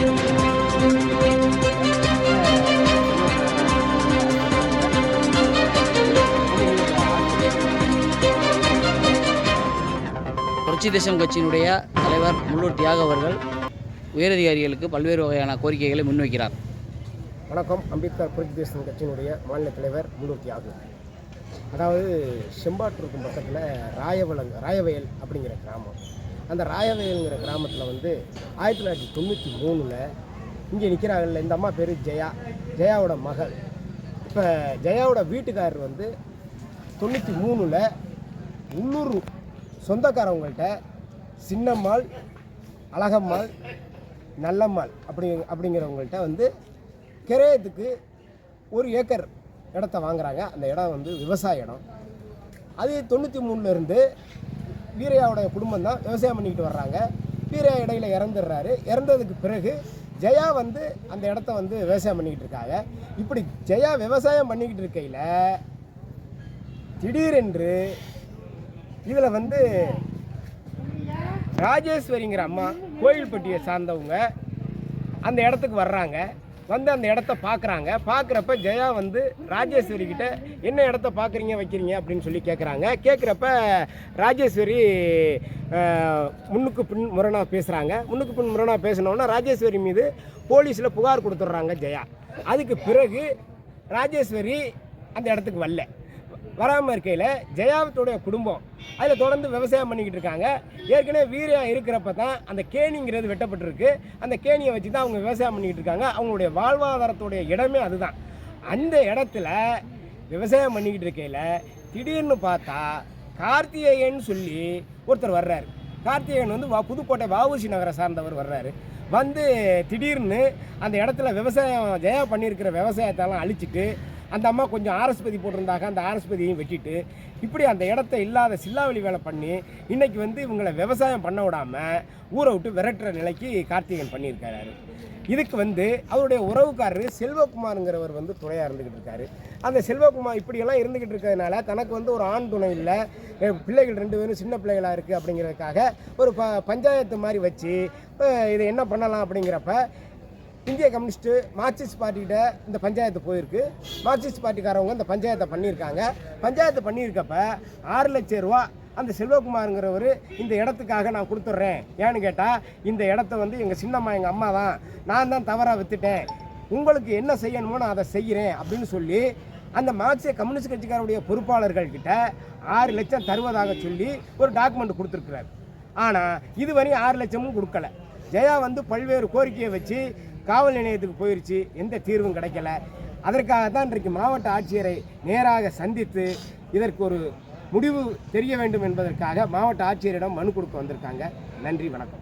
புரட்சி தேசம் கட்சியினுடைய தலைவர் முள்ளூர் தியாக அவர்கள் உயரதிகாரிகளுக்கு பல்வேறு வகையான கோரிக்கைகளை முன்வைக்கிறார். வணக்கம். அம்பேத்கர் புரட்சி தேசம் கட்சியினுடைய மாநில தலைவர் முள்ளூர் தியாகு. அதாவது செம்பாட்டூருக்கு பக்கத்தில் ராயவளங் ராயவயல் அப்படிங்கிற கிராமம். அந்த ராயவயல்ங்கிற கிராமத்தில் வந்து ஆயிரத்தி தொள்ளாயிரத்தி தொண்ணூற்றி மூணில் இங்கே நிற்கிறாங்கல்ல இந்த அம்மா பேர் ஜெயா. ஜெயாவோட மகள். இப்போ ஜெயாவோட வீட்டுக்காரர் வந்து தொண்ணூற்றி மூணில் உள்ளூர் சொந்தக்காரவங்கள்ட்ட சின்னம்மாள் அழகம்மாள் நல்லம்மாள் அப்படி அப்படிங்கிறவங்கள்ட்ட வந்து கிரயத்துக்கு ஒரு ஏக்கர் இடத்த வாங்குறாங்க. அந்த இடம் வந்து விவசாய இடம். அது தொண்ணூற்றி மூணுலேருந்து வீரையாவுடைய குடும்பம் தான் விவசாயம் பண்ணிக்கிட்டு வர்றாங்க. வீரையா இடையில இறந்துடுறாரு. இறந்ததுக்கு பிறகு ஜெயா வந்து அந்த இடத்த வந்து விவசாயம் பண்ணிக்கிட்டு இருக்காங்க. இப்படி ஜெயா விவசாயம் பண்ணிக்கிட்டு இருக்கையில் திடீரென்று இதில் வந்து ராஜேஸ்வரிங்கிற அம்மா கோயில்பட்டியை சார்ந்தவங்க அந்த இடத்துக்கு வர்றாங்க. வந்து அந்த இடத்த பார்க்குறாங்க. பார்க்குறப்ப ஜெயா வந்து ராஜேஸ்வரி கிட்ட என்ன இடத்த பார்க்குறீங்க வைக்கிறீங்க? அப்படின்னு சொல்லி கேட்குறாங்க கேட்குறப்ப ராஜேஸ்வரி முன்னுக்கு பின் முரணாக பேசுகிறாங்க முன்னுக்கு பின் முரணாக பேசினோன்னா ராஜேஸ்வரி மீது போலீஸில் புகார் கொடுத்துட்றாங்க ஜெயா. அதுக்கு பிறகு ராஜேஸ்வரி அந்த இடத்துக்கு வரல. வராமல் இருக்கையில் ஜெயாவத்துடைய குடும்பம். அதில் தொடர்ந்து விவசாயம் பண்ணிக்கிட்டு இருக்காங்க. ஏற்கனவே வீரியம் இருக்கிறப்ப தான் அந்த கேணிங்கிறது வெட்டப்பட்டிருக்கு. அந்த கேணியை வச்சு தான் அவங்க விவசாயம் பண்ணிக்கிட்டு இருக்காங்க. அவங்களுடைய வாழ்வாதாரத்துடைய இடமே அதுதான். அந்த இடத்துல விவசாயம் பண்ணிக்கிட்டு இருக்கையில் திடீர்னு பார்த்தா கார்த்திகேயன் சொல்லி ஒருத்தர் வர்றாரு. கார்த்திகேயன் வந்து வா- புதுக்கோட்டை வஉசி நகரை சார்ந்தவர் வர்றாரு. வந்து திடீர்னு அந்த இடத்துல விவசாயம் ஜெயா பண்ணியிருக்கிற விவசாயத்தெல்லாம் அழிச்சிட்டு அந்த அம்மா கொஞ்சம் ஆரஸ்பதி போட்டிருந்தாங்க. அந்த ஆரஸ்பதியையும் வெட்டிட்டு இப்படி அந்த இடத்த இல்லாத சில்லாவளி வேலை பண்ணி இன்றைக்கி வந்து இவங்களை விவசாயம் பண்ண விடாமல் ஊரை விட்டு விரட்டுற நிலைக்கு கார்த்திகேயன் பண்ணியிருக்காரு. இதுக்கு வந்து அவருடைய உறவுக்காரர் செல்வகுமாருங்கிறவர் வந்து துணையாக இருந்துக்கிட்டு இருக்காரு. அந்த செல்வகுமார் இப்படியெல்லாம் இருந்துக்கிட்டு இருக்கிறதுனால தனக்கு வந்து ஒரு ஆண் துணை இல்லை. பிள்ளைகள் ரெண்டு பேரும் சின்ன பிள்ளைகளாக இருக்குது அப்படிங்கிறதுக்காக ஒரு ப பஞ்சாயத்து மாதிரி வச்சு இதை என்ன பண்ணலாம் அப்படிங்கிறப்ப இந்திய கம்யூனிஸ்ட்டு மார்க்சிஸ்ட் பார்ட்டிகிட்ட இந்த பஞ்சாயத்து போயிருக்கு. மார்க்சிஸ்ட் பார்ட்டிக்காரவங்க இந்த பஞ்சாயத்தை பண்ணியிருக்காங்க. பஞ்சாயத்தை பண்ணியிருக்கப்ப ஆறு லட்சம் ரூபா அந்த செல்வகுமாருங்கிறவர் இந்த இடத்துக்காக நான் கொடுத்துட்றேன். ஏன்னு கேட்டால் இந்த இடத்த வந்து எங்கள் சின்னம்மா எங்கள் அம்மா தான். நான் தான் தவறாக விற்றுட்டேன் உங்களுக்கு என்ன செய்யணுமோ நான் அதை செய்கிறேன் அப்படின்னு சொல்லி அந்த மார்க்சிய கம்யூனிஸ்ட் கட்சிக்காரருடைய பொறுப்பாளர்கள் கிட்ட ஆறு லட்சம் தருவதாக சொல்லி ஒரு டாக்குமெண்ட் கொடுத்துருக்குறாரு. ஆனால் இதுவரையும் ஆறு லட்சமும் கொடுக்கல. ஜெயா வந்து பல்வேறு கோரிக்கையை வச்சு காவல் நிலையத்துக்கு போயிருச்சு எந்த தீர்வும் கிடைக்கல. அதற்காக தான் இன்றைக்கு மாவட்ட ஆட்சியரை நேராக சந்தித்து இதற்கு ஒரு முடிவு தெரிய வேண்டும் என்பதற்காக மாவட்ட ஆட்சியரிடம் மனு கொடுக்க வந்திருக்காங்க. நன்றி வணக்கம்.